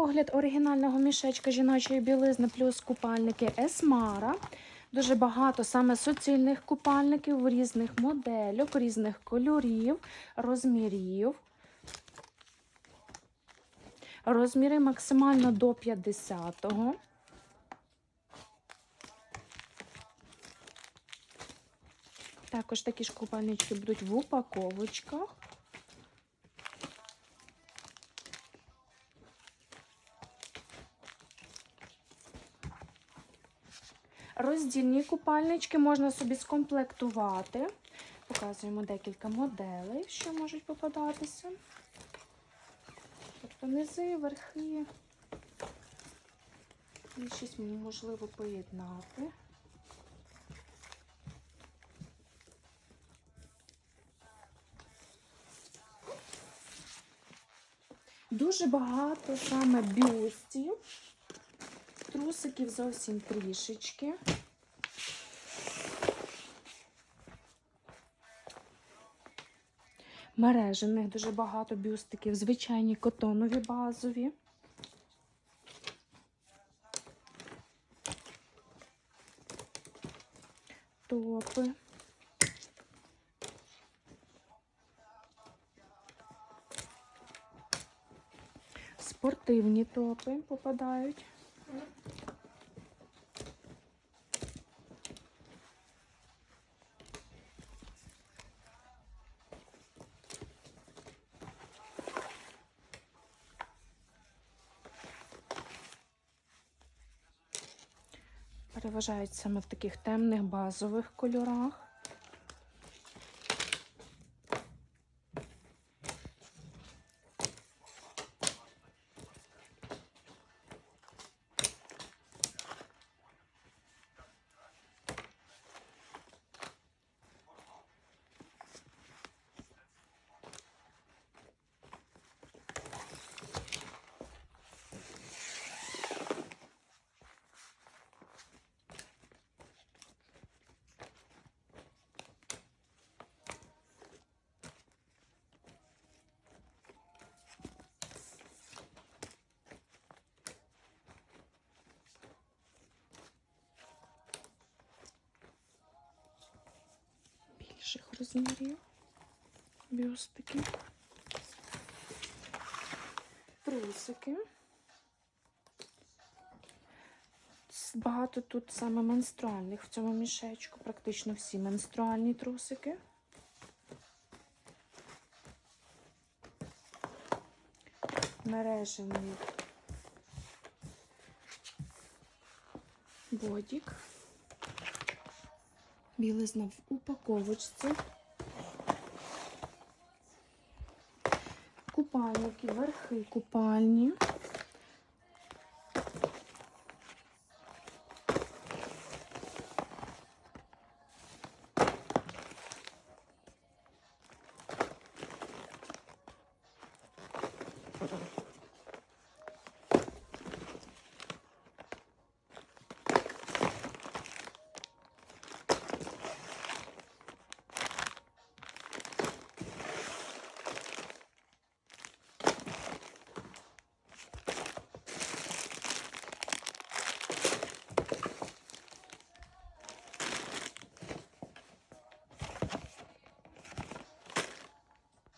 Огляд оригінального мішечка жіночої білизни плюс купальники Есмара. Дуже багато саме суцільних купальників різних модельок, різних кольорів, розмірів. Розміри максимально до 50-го. Також такі ж купальнички будуть в упаковочках. Роздільні купальнички можна собі скомплектувати. Показуємо декілька моделей, що можуть попадатися. Тобто низи, верхи. І щось можливо поєднати. Дуже багато саме бюстів, трусиків зовсім трішечки. Мережених дуже багато бюстиків, звичайні котонові базові. Топи. Спортивні топи попадають. Переважають саме в таких темних базових кольорах. Більших розмірів. Бюстики. Трусики. Багато тут саме менструальних в цьому мішечку, практично всі менструальні трусики. Мережений бодік. Білизна в упаковочці. Купальники, верхи купальні.